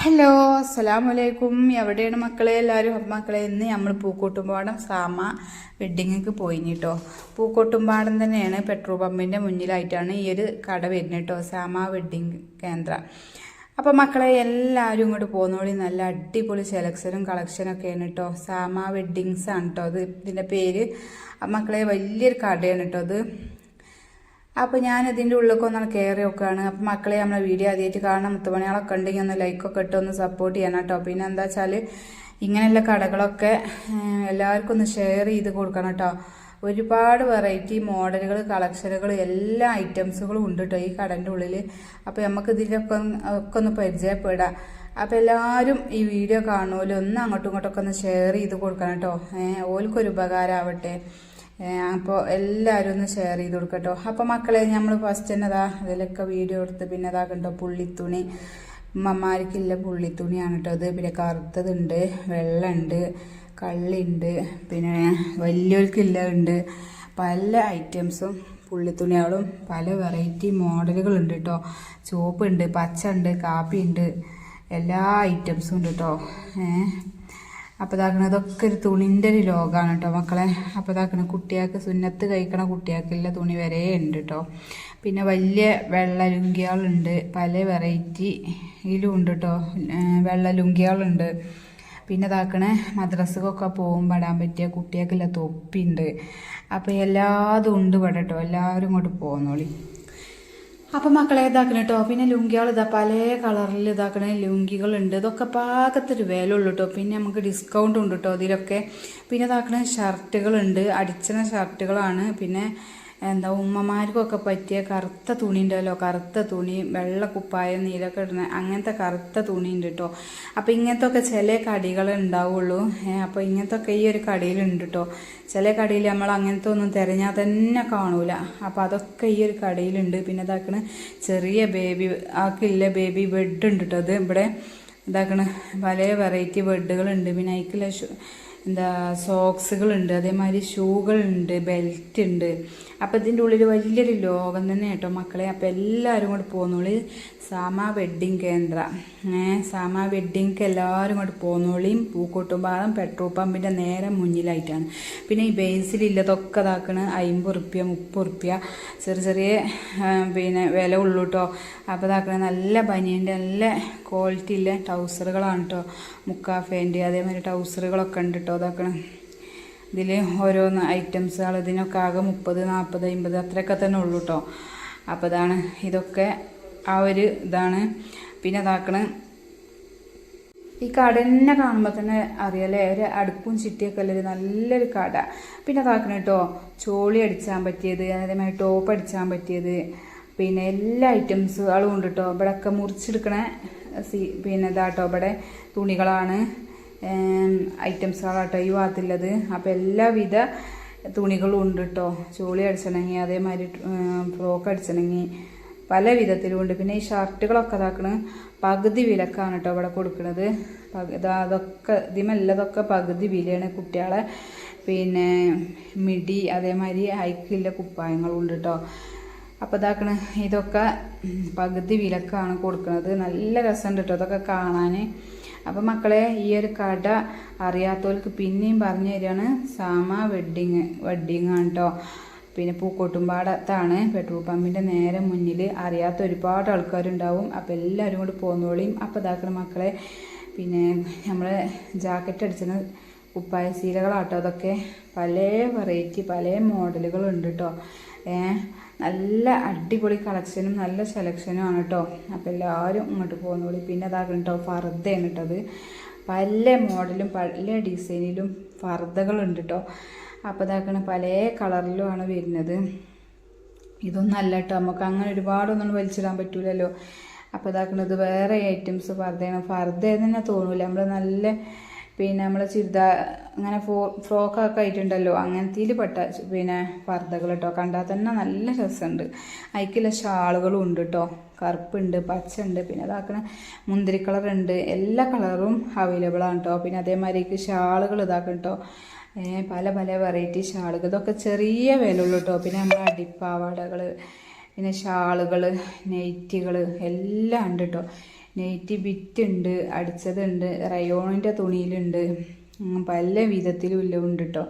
Hello അസ്സലാമലൈക്കും എവിടെയാണ് മക്കളെ? എല്ലാവരും അമ്മക്കളെ മക്കളെ ഇന്ന് നമ്മൾ പൂക്കോട്ടുംപാടം സാമ വെഡ്ഡിങ്ങിക്ക് പോയി കേട്ടോ പൂക്കോട്ടുംപാടം തന്നെയാണ് പെട്രോൾ പമ്പിന്റെ മുന്നിലായിട്ടാണ് ഈ ഒരു കട വരുന്നത് കേട്ടോ സാമ വെഡ്ഡിങ് കേന്ദ്ര. അപ്പം മക്കളെ എല്ലാവരും ഇങ്ങോട്ട് പോകുന്നോളി നല്ല അടിപൊളി സെലക്ഷനും കളക്ഷനൊക്കെയാണ് കേട്ടോ സാമ വെഡ്ഡിങ്സ് ആണ് കേട്ടോ അത് ഇതിന്റെ പേര്. മക്കളെ വലിയൊരു കടയാണ് കേട്ടോ അത്. അപ്പോൾ ഞാൻ ഇതിന്റെ ഉള്ളിലൊക്കെ ഒന്ന് കയറി നോക്കുകയാണ് അപ്പോൾ മക്കളെ നമ്മളെ വീഡിയോ ആദ്യമായിട്ട് കാണണം. മുത്തുപണികളൊക്കെ ഉണ്ടെങ്കിൽ ഒന്ന് ലൈക്കൊക്കെ ഇട്ട് ഒന്ന് സപ്പോർട്ട് ചെയ്യണം കേട്ടോ. പിന്നെ എന്താ വെച്ചാൽ ഇങ്ങനെയുള്ള കടകളൊക്കെ എല്ലാവർക്കും ഒന്ന് ഷെയർ ചെയ്ത് കൊടുക്കണം കേട്ടോ. ഒരുപാട് വെറൈറ്റി മോഡലുകൾ കളക്ഷനുകൾ എല്ലാ ഐറ്റംസുകളും ഉണ്ട് കേട്ടോ ഈ കടന്റെ ഉള്ളിൽ അപ്പോൾ നമുക്ക് ഇതിലൊക്കെ ഒക്കെ ഒന്ന് പരിചയപ്പെടാം. അപ്പോൾ എല്ലാവരും ഈ വീഡിയോ കാണുമല്ലോ ഒന്ന് അങ്ങോട്ടും ഇങ്ങോട്ടൊക്കെ ഒന്ന് ഷെയർ ചെയ്ത് കൊടുക്കണം കേട്ടോ. ഏഹ്, ഓൽക്കൊരു ഉപകാരമാവട്ടെ അപ്പോൾ എല്ലാവരും ഒന്ന് ഷെയർ ചെയ്ത് കൊടുക്കട്ടോ. അപ്പോൾ മക്കളെ നമ്മൾ ഫസ്റ്റ് തന്നെ അതാ അതിലൊക്കെ വീഡിയോ എടുത്ത് പിന്നെ അതാ കണ്ടോ പുള്ളിത്തുണി. ഉമ്മമാർക്കില്ല പുള്ളിത്തുണിയാണ് കേട്ടോ അത് പിന്നെ കറുത്തതുണ്ട് വെള്ളമുണ്ട് കള്ളിയുണ്ട് പിന്നെ വലിയവർക്കില്ല ഉണ്ട് പല ഐറ്റംസും പുള്ളിത്തുണികളും പല വെറൈറ്റി മോഡലുകളുണ്ട് കേട്ടോ ചുവപ്പുണ്ട് പച്ച ഉണ്ട് കാപ്പി ഉണ്ട് എല്ലാ ഐറ്റംസും ഉണ്ട് കേട്ടോ ഏഹ് അപ്പോൾ ഇതാക്കണ ഇതൊക്കെ ഒരു തുണിന്റെ ഒരു ലോകമാണ് കേട്ടോ മക്കളെ. അപ്പോൾ ഇതാക്കണ കുട്ടികൾക്ക് സുന്നത്ത് കഴിക്കണ കുട്ടികൾക്കുള്ള തുണി വരെ ഉണ്ട് കേട്ടോ പിന്നെ വലിയ വെള്ള ലുങ്കികളുണ്ട് പല വെറൈറ്റിയിലും ഉണ്ട് കേട്ടോ വെള്ളലുങ്കികളുണ്ട്. വെള്ള ലുങ്കികളുണ്ട് പിന്നെ ഇതാക്കണേ മദ്രസക്കൊക്കെ പോകുമ്പോൾ ഇടാൻ പറ്റിയ കുട്ടികൾക്കുള്ള തൊപ്പിയുണ്ട് അപ്പോൾ എല്ലാതും ഉണ്ട് ഇവിടെ കേട്ടോ എല്ലാവരും ഇങ്ങോട്ട് പോകുന്നോളി അപ്പം മക്കളെ ഇതാക്കണം കേട്ടോ പിന്നെ ലുങ്കികൾ ഇതാ പല കളറിൽ ഇതാക്കണ ലുങ്കികളുണ്ട് ഇതൊക്കെ പാകത്തൊരു വില ഉള്ളൂ കേട്ടോ പിന്നെ നമുക്ക് ഡിസ്കൗണ്ട് ഉണ്ട് കേട്ടോ ഇതിലൊക്കെ പിന്നെ ഇതാക്കണ ഷർട്ടുകളുണ്ട് അടിച്ചണ ഷർട്ടുകളാണ് പിന്നെ എന്താ ഉമ്മമാർക്കൊക്കെ പറ്റിയ കറുത്ത തുണി ഉണ്ടല്ലോ കറുത്ത തുണി വെള്ള കുപ്പായം നീലൊക്കെ ഇടുന്ന അങ്ങനത്തെ കറുത്ത തുണി ഉണ്ട് കേട്ടോ ഇങ്ങനത്തെ ഒക്കെ ചില കടികൾ ഉണ്ടാവുള്ളൂ. അപ്പോൾ ഇങ്ങനത്തെ ഒക്കെ ഈ ഒരു കടയിലുണ്ട് കേട്ടോ ചില കടയിൽ നമ്മൾ അങ്ങനത്തെ ഒന്നും തിരഞ്ഞാൽ തന്നെ കാണൂല. അപ്പോൾ അതൊക്കെ ഈ ഒരു കടയിലുണ്ട് പിന്നെ ഇതാക്കണ ചെറിയ ബേബി ആക്കില്ല ബേബി ബെഡ് ഉണ്ട് കേട്ടോ അത് ഇവിടെ ഇതാക്കണ പല വെറൈറ്റി ബെഡുകളുണ്ട് പിന്നെ അതിക്കുള്ള എന്താ സോക്സുകളുണ്ട് അതേമാതിരി ഷൂകളുണ്ട് ബെൽറ്റ് ഉണ്ട് അപ്പോൾ ഇതിന്റെ ഉള്ളിൽ വലിയൊരു ലോകം തന്നെ കേട്ടോ മക്കളെ. അപ്പോൾ എല്ലാവരും കൂടി പോകുന്നോളി സാമ വെഡ്ഡിങ് കേന്ദ്ര. സാമ വെഡ്ഡിങ്ക്ക് എല്ലാവരും കൂടി പോകുന്നോളിയും പൂക്കോട്ടുംപാടം പെട്രോൾ പമ്പിന്റെ നേരെ മുന്നിലായിട്ടാണ്. പിന്നെ ഈ ബേസിലില്ലതൊക്കെ ഇതാക്കണ്. അമ്പത് റുപ്യ മുപ്പത് റുപ്യ. ചെറിയ ചെറിയ പിന്നെ വില ഉള്ളൂട്ടോ. അപ്പോൾ നല്ല ബനിയന്റെ നല്ല ക്വാളിറ്റി ഇല്ല. ട്രൗസറുകളാണ് കേട്ടോ മുക്കാ ഫാന്റ് അതേമാതിരി ടൗസറുകളൊക്കെ ഉണ്ട് കേട്ടോ അതൊക്കെ ഇതിൽ ഓരോന്ന് ഐറ്റംസുകൾ. ഇതിനൊക്കെ ആകെ മുപ്പത് നാൽപ്പത് അമ്പത് അത്രയൊക്കെ തന്നെ ഉള്ളൂ കേട്ടോ അപ്പോൾ ഇതാണ്. ഇതൊക്കെ ആ ഒരു ഇതാണ്. പിന്നെ അതാക്കണ് ഈ കട തന്നെ കാണുമ്പോൾ തന്നെ അറിയാലേ ഒരു അടുപ്പും ചിട്ടിയൊക്കെ ഉള്ളൊരു നല്ലൊരു കട. പിന്നെ അതാക്കണം കേട്ടോ ചോളി അടിച്ചാൻ പറ്റിയത് അതേമാതിരി ടോപ്പ് അടിച്ചാൻ പറ്റിയത്. പിന്നെ എല്ലാ ഐറ്റംസുകളും ഉണ്ട് കേട്ടോ ഇവിടെയൊക്കെ മുറിച്ചെടുക്കണ സി പിന്നെ ഇതാട്ടോ ഇവിടെ തുണികളാണ്. ഐറ്റംസുകളാട്ടോ ഈ ഭാഗത്തുള്ളത്. അപ്പോൾ എല്ലാവിധ തുണികളും ഉണ്ട് കേട്ടോ ചോളി അടിച്ചണമെങ്കിൽ അതേമാതിരി ഫ്രോക്ക് അടിച്ചണമെങ്കിൽ പല വിധത്തിലും ഉണ്ട് പിന്നെ ഈ ഷർട്ടുകളൊക്കെ ഇതാക്കണ് പകുതി വിലക്കാണ് കേട്ടോ ഇവിടെ കൊടുക്കുന്നത് അതൊക്കെ ഇതിമെല്ലതൊക്കെ പകുതി വിലയാണ് കുട്ടികളെ. പിന്നെ മിടി അതേമാതിരി ഹൈക്കില്ല കുപ്പായങ്ങളുണ്ട് കേട്ടോ അപ്പോൾ ഇതാക്കണ ഇതൊക്കെ പകുതി വിലക്കാണ് കൊടുക്കുന്നത് നല്ല രസമുണ്ട് കേട്ടോ അതൊക്കെ കാണാൻ അപ്പം മക്കളെ ഈ ഒരു കട അറിയാത്തവർക്ക് പിന്നെയും പറഞ്ഞു തരികയാണ് സാമ വെഡ്ഡിങ് വെഡ്ഡിങ് ആണ് കേട്ടോ പിന്നെ പൂക്കോട്ടുംപാടത്താണ് പെട്രോൾ പമ്പിന്റെ നേരെ മുന്നിൽ അറിയാത്ത ഒരുപാട് ആൾക്കാരുണ്ടാവും. അപ്പോൾ എല്ലാവരും കൂടി പോന്നോളിയും. അപ്പോൾ ഇതാക്കണ മക്കളെ പിന്നെ നമ്മൾ ജാക്കറ്റ് അടിച്ചിരുന്ന കുപ്പായ ശീലകളാട്ടോ അതൊക്കെ പല വെറൈറ്റി പല മോഡലുകളുണ്ട് കേട്ടോ നല്ല അടിപൊളി കളക്ഷനും നല്ല സെലക്ഷനും ആണ് കേട്ടോ അപ്പോൾ എല്ലാവരും ഇങ്ങോട്ട് പോകുന്നോളി പിന്നെ അതാക്കണം കേട്ടോ ഫർദയാണ് കേട്ടോ അത്. പല മോഡലും പല ഡിസൈനിലും ഫർദകളുണ്ട് കേട്ടോ അപ്പോൾ ഇതാക്കണ പല കളറിലുമാണ് വരുന്നത്. ഇതൊന്നും അല്ല കേട്ടോ നമുക്ക് അങ്ങനെ ഒരുപാടൊന്നും വലിച്ചിടാൻ പറ്റൂലല്ലോ. അപ്പോൾ അതാക്കണത് വേറെ ഐറ്റംസ് ഫർദയാണ്. ഫർദ തന്നെ തോന്നൂല. നമ്മൾ നല്ല പിന്നെ നമ്മൾ ചുരിദാർ അങ്ങനെ ഫോ ഫ്രോക്കൊക്കെ ആയിട്ടുണ്ടല്ലോ അങ്ങനത്തേൽ പെട്ട പിന്നെ പർദ്ദകൾ കേട്ടോ കണ്ടാൽ തന്നെ നല്ല രസമുണ്ട് അതിക്കുള്ള ഷാളുകളും ഉണ്ട് കേട്ടോ കറുപ്പുണ്ട് പച്ച ഉണ്ട് പിന്നെ ഇതാക്കണ മുന്തിരി കളറുണ്ട്. എല്ലാ കളറും അവൈലബിൾ ആണ് കേട്ടോ പിന്നെ അതേമാതിരിക്ക് ഷാളുകൾ ഇതാക്കണം കേട്ടോ പല പല വെറൈറ്റി ഷാളുകൾ ഇതൊക്കെ ചെറിയ വില ഉള്ളൂ കേട്ടോ പിന്നെ നമ്മൾ അടിപ്പാവാടകൾ പിന്നെ ഷാളുകൾ നെയ്റ്റുകൾ എല്ലാം ഉണ്ട് കേട്ടോ നെയ്റ്റി ബിറ്റ് ഉണ്ട് അടിച്ചതുണ്ട് റയോണിന്റെ തുണിയിലുണ്ട് പല വിധത്തിലും എല്ലാം ഉണ്ട് കേട്ടോ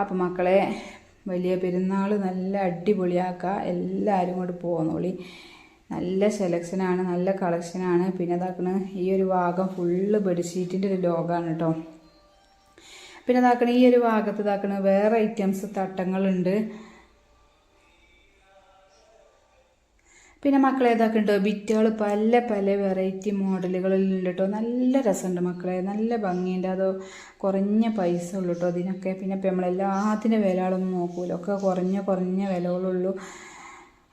അപ്പം മക്കളെ വലിയ പെരുന്നാൾ നല്ല അടിപൊളിയാക്കുക എല്ലാവരും കൂടി പോന്നോളി. നല്ല സെലക്ഷനാണ് നല്ല കളക്ഷനാണ് പിന്നെ ഇതാക്കണ ഈ ഒരു ഭാഗം ഫുള്ള് ബെഡ്ഷീറ്റിന്റെ ഒരു ലോകമാണ് കേട്ടോ പിന്നെ ഇതാക്കണ ഈ ഒരു ഭാഗത്ത് ഇതാക്കണ വേറെ ഐറ്റംസ് തട്ടങ്ങളുണ്ട്. പിന്നെ മക്കളെ ഇതൊക്കെ ഉണ്ട് ബിറ്റുകൾ പല പല വെറൈറ്റി മോഡലുകളിലുണ്ട് കേട്ടോ നല്ല രസമുണ്ട് മക്കളെ നല്ല ഭംഗിയുണ്ട്. അത് കുറഞ്ഞ പൈസ ഉള്ളൂ കേട്ടോ അതിനൊക്കെ. പിന്നെ ഇപ്പം നമ്മളെല്ലാത്തിന്റെ വിലകളൊന്നും നോക്കൂല. ഒക്കെ കുറഞ്ഞ കുറഞ്ഞ വിലകളുള്ളൂ.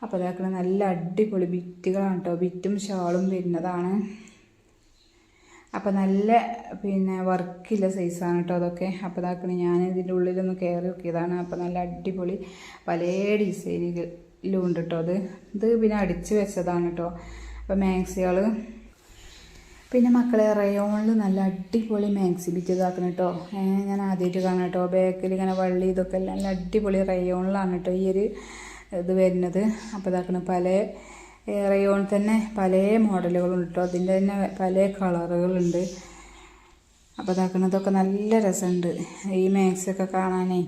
അപ്പോൾ അതൊക്കെ നല്ല അടിപൊളി ബിറ്റുകളാണ് കേട്ടോ ബിറ്റും ഷാളും വരുന്നതാണ്. അപ്പോൾ നല്ല പിന്നെ വർക്കില്ല സൈസാണ് കേട്ടോ അതൊക്കെ. അപ്പോൾ ഇതാക്കണ ഞാൻ ഇതിന്റെ ഉള്ളിലൊന്ന് കയറി നോക്കിയതാണ്. അപ്പോൾ നല്ല അടിപൊളി പല ഡിസൈനുകളിലും ഉണ്ട് കേട്ടോ അത്. ഇത് പിന്നെ അടിച്ച് വെച്ചതാണ് കേട്ടോ അപ്പോൾ മാക്സികൾ പിന്നെ മക്കളെ റയോണിൽ നല്ല അടിപൊളി മാക്സി ബിറ്റ് ഇതാക്കണം കേട്ടോ ഞാൻ ആദ്യമായിട്ട് കാണാം കേട്ടോ ബാക്കിൽ ഇങ്ങനെ വള്ളി ഇതൊക്കെ നല്ല അടിപൊളി റയോണിലാണ് കേട്ടോ ഈ ഒരു ഇത് വരുന്നത്. അപ്പോൾ ഇതാക്കണം പല റയോൺ തന്നെ പല മോഡലുകളുണ്ട് കേട്ടോ അതിന്റെ തന്നെ പല കളറുകളുണ്ട്. അപ്പോൾ ഇതാക്കണതൊക്കെ നല്ല രസമുണ്ട് ഈ മാക്സൊക്കെ കാണാനേ.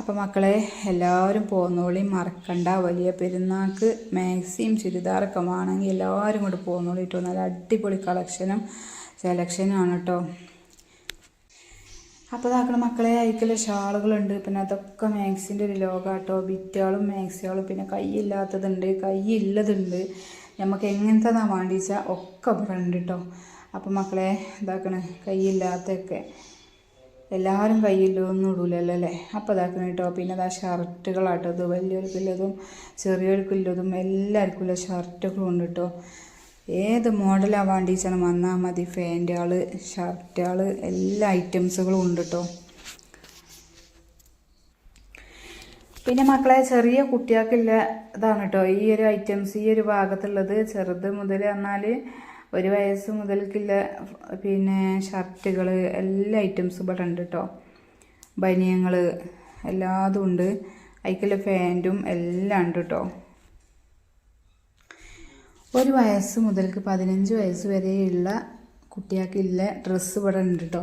അപ്പോൾ മക്കളെ എല്ലാവരും പോന്നോളി മറക്കണ്ട. വലിയ പെരുന്നാൾക്ക് മാക്സിയും ചുരിദാറൊക്കെ വേണമെങ്കിൽ എല്ലാവരും കൂടെ പോന്നോളി കേട്ടോ നല്ല അടിപൊളി കളക്ഷനും സെലക്ഷനും ആണ് കേട്ടോ അപ്പോൾ ഇതാക്കണ മക്കളെ അയക്കല ഷാളുകളുണ്ട്. പിന്നെ അതൊക്കെ മാക്സിന്റെ ഒരു ലോകാട്ടോ. ബിറ്റുകളും മാക്സികളും പിന്നെ കൈയില്ലാത്തതുണ്ട് കൈയില്ലതുണ്ട്. നമുക്ക് എങ്ങനത്തെതാ വേണ്ടിച്ചാൽ ഒക്കെ ഉണ്ട് കേട്ടോ അപ്പോൾ മക്കളെ ഇതാക്കണേ കൈയില്ലാത്തൊക്കെ. എല്ലാവരും കയ്യിലൊന്നും ഇടൂലല്ലോ അല്ലേ അപ്പോൾ അതാക്കുന്ന കേട്ടോ പിന്നെ അതാ ഷർട്ടുകളാട്ടോ. വലിയവർക്കുള്ളതും ചെറിയവർക്കുള്ളതും എല്ലാവർക്കും ഉള്ള ഷർട്ടുകളും ഉണ്ട് കേട്ടോ ഏത് മോഡലാണ് വേണ്ടിച്ചാണ് വന്നാൽ മതി? ഫാന്റുകൾ ഷർട്ടുകൾ എല്ലാ ഐറ്റംസുകളും ഉണ്ട് കേട്ടോ പിന്നെ മക്കളെ ചെറിയ കുട്ടികൾക്കുള്ള ഇതാണ് കേട്ടോ ഈ ഒരു ഐറ്റംസ് ഈ ഒരു ഭാഗത്തുള്ളത് ചെറുത് മുതൽ പറഞ്ഞാൽ ഒരു വയസ്സ് മുതൽക്കുള്ള പിന്നെ ഷർട്ടുകൾ എല്ലാ ഐറ്റംസും ഇവിടെ ഉണ്ട് കേട്ടോ ബനിയങ്ങൾ എല്ലാതും ഉണ്ട്. അതിക്കുള്ള ഫാന്റും എല്ലാം ഉണ്ട് കേട്ടോ ഒരു വയസ്സ് മുതൽക്ക് പതിനഞ്ച് വയസ്സ് വരെയുള്ള കുട്ടികൾക്കുള്ള ഡ്രസ്സ് ഇവിടെ ഉണ്ട് കേട്ടോ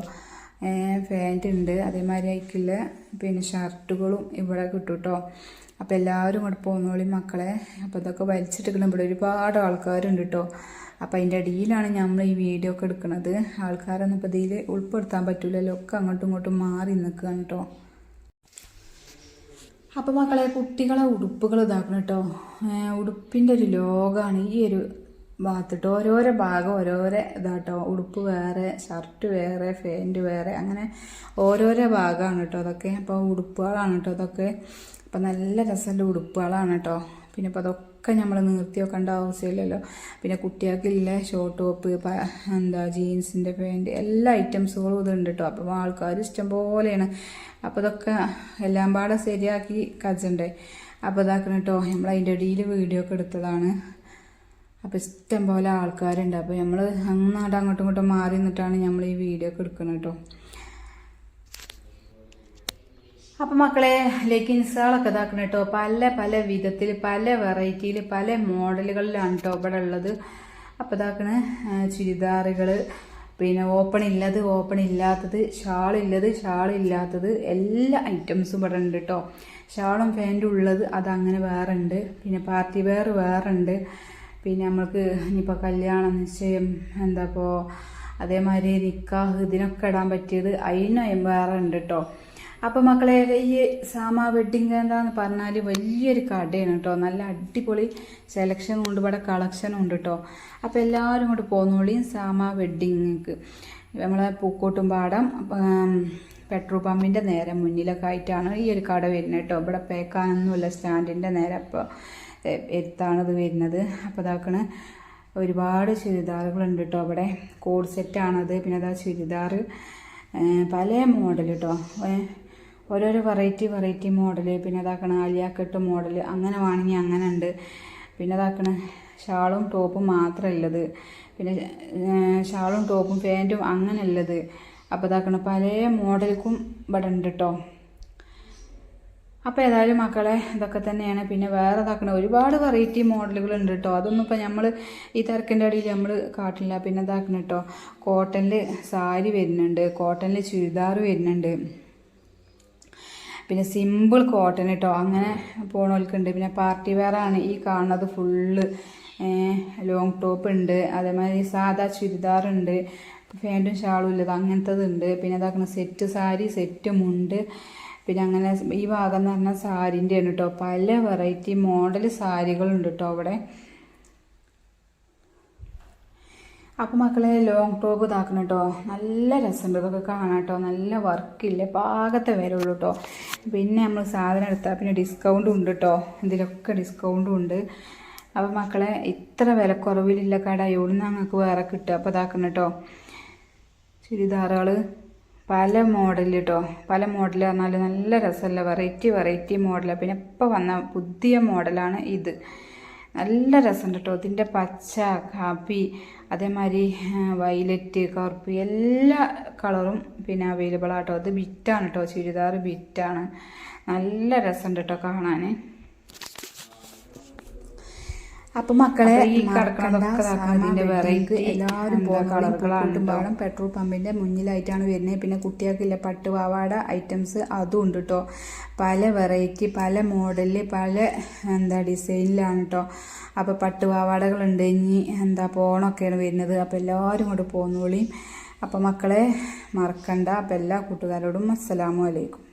ഫാന്റ് ഉണ്ട് അതേമാതിരി ആയിക്കില്ല പിന്നെ ഷർട്ടുകളും ഇവിടെ കിട്ടും കേട്ടോ അപ്പോൾ എല്ലാവരും ഇവിടെ പോകുന്നോളി മക്കളെ. അപ്പോൾ ഇതൊക്കെ വലിച്ചിട്ടിരിക്കണം ഇവിടെ ഒരുപാട് ആൾക്കാരുണ്ട് കേട്ടോ അപ്പോൾ അതിന്റെ അടിയിലാണ് നമ്മൾ ഈ വീഡിയോ ഒക്കെ എടുക്കുന്നത് ആൾക്കാരൊന്നും ഇപ്പോൾ ഇതിൽ ഉൾപ്പെടുത്താൻ പറ്റില്ലല്ലോ ഒക്കെ അങ്ങോട്ടും ഇങ്ങോട്ടും മാറി നിൽക്കുകയാണ് കേട്ടോ അപ്പോൾ മക്കളെ കുട്ടികളെ ഉടുപ്പുകൾ ഇതാക്കണം കേട്ടോ ഉടുപ്പിന്റെ ഒരു ലോകമാണ് ഈ ഒരു ഭാഗത്തിട്ട് ഓരോരോ ഭാഗം ഓരോരോ ഇതാട്ടോ. ഉടുപ്പ് വേറെ ഷർട്ട് വേറെ ഫാന്റ് വേറെ അങ്ങനെ ഓരോരോ ഭാഗമാണ് കേട്ടോ അതൊക്കെ. അപ്പോൾ ഉടുപ്പുകളാണ് കേട്ടോ അതൊക്കെ. അപ്പോൾ നല്ല രസമുള്ള ഉടുപ്പുകളാണ് കേട്ടോ പിന്നെ ഇപ്പോൾ അതൊക്കെ നമ്മൾ നിർത്തി വെക്കേണ്ട ആവശ്യമില്ലല്ലോ. പിന്നെ കുട്ടികൾക്കില്ല ഷോർട്ട് ടോപ്പ് എന്താ ജീൻസിന്റെ പാന്റ് എല്ലാ ഐറ്റംസുകളും ഇതുണ്ട് കേട്ടോ അപ്പോൾ ആൾക്കാർ ഇഷ്ടം പോലെയാണ്. അപ്പോൾ അതൊക്കെ എല്ലാം പാടെ ശരിയാക്കി കജണ്ടേ അപ്പോൾ ഇതാക്കണം കേട്ടോ നമ്മൾ അതിന്റെ ഇടയിൽ വീഡിയോ ഒക്കെ എടുത്തതാണ്. അപ്പോൾ ഇഷ്ടം പോലെ ആൾക്കാരുണ്ട്. അപ്പോൾ നമ്മൾ അങ്ങോട്ട് അങ്ങോട്ടും ഇങ്ങോട്ടും മാറി നിന്നിട്ടാണ് നമ്മൾ ഈ വീഡിയോ ഒക്കെ എടുക്കുന്നത് കേട്ടോ. അപ്പം മക്കളെ ലെഗിൻസുകളൊക്കെ ഇതാക്കണം കേട്ടോ. പല പല വിധത്തിൽ പല വെറൈറ്റിയിൽ പല മോഡലുകളിലാണ് കേട്ടോ ഇവിടെ ഉള്ളത്. അപ്പോൾ ഇതാക്കണ ചുരിദാറുകൾ പിന്നെ ഓപ്പൺ ഇല്ലത് ഓപ്പൺ ഇല്ലാത്തത് ഷാൾ ഇല്ലത് ഷാൾ ഇല്ലാത്തത് എല്ലാ ഐറ്റംസും ഇവിടെ ഉണ്ട് കേട്ടോ ഷാളും ഫാന്റും ഉള്ളത് അതങ്ങനെ വേറെ ഉണ്ട്. പിന്നെ പാർട്ടി വെയർ വേറെ ഉണ്ട്. പിന്നെ നമ്മൾക്ക് ഇനിയിപ്പോൾ കല്യാണം നിശ്ചയം എന്താ ഇപ്പോൾ അതേമാതിരി നിക്കാഹ് ഇതിനൊക്കെ ഇടാൻ പറ്റിയത് അതിനും വേറെ ഉണ്ട് കേട്ടോ അപ്പം മക്കളെ ഈ സാമ വെഡ്ഡിങ് എന്താന്ന് പറഞ്ഞാൽ വലിയൊരു കടയാണ് കേട്ടോ നല്ല അടിപൊളി സെലക്ഷനും ഉണ്ട് ഇവിടെ കളക്ഷനും ഉണ്ട് കേട്ടോ അപ്പോൾ എല്ലാവരും കൂടെ പോകുന്നോളിയും സാമ വെഡ്ഡിങ്ങൾക്ക് നമ്മളെ പൂക്കോട്ടും പാടം പെട്രോൾ പമ്പിന്റെ നേരെ മുന്നിലൊക്കെ ആയിട്ടാണ് ഈ ഒരു കട വരുന്നത് കേട്ടോ ഇവിടെ പേക്കാനൊന്നുമില്ല സ്റ്റാൻഡിന്റെ നേരെ അപ്പോൾ എത്താണിത് വരുന്നത്. അപ്പോൾ ഇതാക്കണ. ഒരുപാട് ചുരിദാറുകളുണ്ട് കേട്ടോ അവിടെ. കോഡ് സെറ്റാണത് പിന്നെ അതാ ചുരിദാർ പല മോഡൽ കേട്ടോ ഓരോരോ വെറൈറ്റി വെറൈറ്റി മോഡൽ പിന്നെ അതാക്കണ ആലിയാക്കെട്ട് മോഡൽ അങ്ങനെ വേണമെങ്കിൽ അങ്ങനെ ഉണ്ട് പിന്നെ അതാക്കണ ഷാളും ടോപ്പും മാത്രമല്ലത് പിന്നെ ഷാളും ടോപ്പും പാന്റും അങ്ങനെ ഉള്ളത് അപ്പോൾ ഇതാക്കണ പല മോഡൽക്കും ഇവിടെ ഉണ്ട് കേട്ടോ അപ്പോൾ ഏതായാലും മക്കളെ ഇതൊക്കെ തന്നെയാണ്. പിന്നെ വേറെ ഇതാക്കണ ഒരുപാട് വെറൈറ്റി മോഡലുകൾ ഉണ്ട് കേട്ടോ അതൊന്നും ഇപ്പോൾ നമ്മൾ ഈ തിരക്കിന്റെ അടിയിൽ നമ്മൾ കാട്ടില്ല. പിന്നെ ഇതാക്കണം കേട്ടോ കോട്ടണിൽ സാരി വരുന്നുണ്ട് കോട്ടണിൽ ചുരിദാർ വരുന്നുണ്ട്. പിന്നെ സിമ്പിൾ കോട്ടൺ കേട്ടോ അങ്ങനെ പോണവർക്കുണ്ട് പിന്നെ പാർട്ടി വെയറാണ് ഈ കാണുന്നത് ഫുള്ള് ലോങ് ടോപ്പ് ഉണ്ട്. അതേമാതിരി സാധാ ചുരിദാറുണ്ട് പാന്റും ഷാളും ഇല്ലത് അങ്ങനത്തത് ഉണ്ട്. പിന്നെ ഇതാക്കുന്ന സെറ്റ് സാരി സെറ്റ് മുണ്ട്. പിന്നെ അങ്ങനെ ഈ ഭാഗം എന്ന് പറഞ്ഞാൽ സാരിന്റെ ആണ് കേട്ടോ പല വെറൈറ്റി മോഡൽ സാരികളുണ്ട് കേട്ടോ അവിടെ. അപ്പോൾ മക്കളെ ലോങ് ടോപ്പ് ഇതാക്കണം കേട്ടോ നല്ല രസമുണ്ട്. ഇതൊക്കെ കാണാം കേട്ടോ നല്ല വർക്കില്ല പാകത്തെ വില ഉള്ളൂ കേട്ടോ പിന്നെ നമ്മൾ സാധനം എടുത്താൽ പിന്നെ ഡിസ്കൗണ്ടും ഉണ്ട് കേട്ടോ ഇതിലൊക്കെ ഡിസ്കൗണ്ടും ഉണ്ട്. അപ്പോൾ മക്കളെ ഇത്ര വിലക്കുറവിലുള്ള കട. എവിടെ നിന്ന് ഞങ്ങൾക്ക് വേറെ കിട്ടുക? അപ്പോൾ ഇതാക്കണം കേട്ടോ ചുരിദാറുകൾ പല മോഡൽ കേട്ടോ പല മോഡൽ പറഞ്ഞാൽ നല്ല രസമല്ല വെറൈറ്റി വെറൈറ്റി മോഡലാണ് പിന്നെ ഇപ്പോൾ വന്ന പുതിയ മോഡലാണ് ഇത്. നല്ല രസമുണ്ട് കേട്ടോ ഇതിന്റെ പച്ച കാപ്പി അതേമാതിരി വയലറ്റ് കറുപ്പ് എല്ലാ കളറും പിന്നെ അവൈലബിൾ ആട്ടോ അത് ബിറ്റാണ് കേട്ടോ ചുരിദാർ ബിറ്റാണ് നല്ല രസമുണ്ട് കേട്ടോ കാണാൻ അപ്പൊ മക്കളെ ഈ വെറൈറ്റി എല്ലാവരും കളറുകളാണ് പെട്രോൾ പമ്പിന്റെ മുന്നിലായിട്ടാണ് വരുന്നത് പിന്നെ കുട്ടികൾക്കില്ല പട്ട് പാവാട ഐറ്റംസ് അതും ഉണ്ട് കേട്ടോ പല വെറൈറ്റി പല മോഡലിൽ പല എന്താ ഡിസൈനിലാണ് കേട്ടോ അപ്പോൾ പട്ട് പാവാടകളുണ്ട് ഇനി എന്താ പോണൊക്കെയാണ് വരുന്നത്. അപ്പോൾ എല്ലാവരും കൂടെ പോന്നോളിയും അപ്പോൾ മക്കളെ മറക്കണ്ട. അപ്പോൾ എല്ലാ കൂട്ടുകാരോടും അസ്സലാമു അലൈക്കും.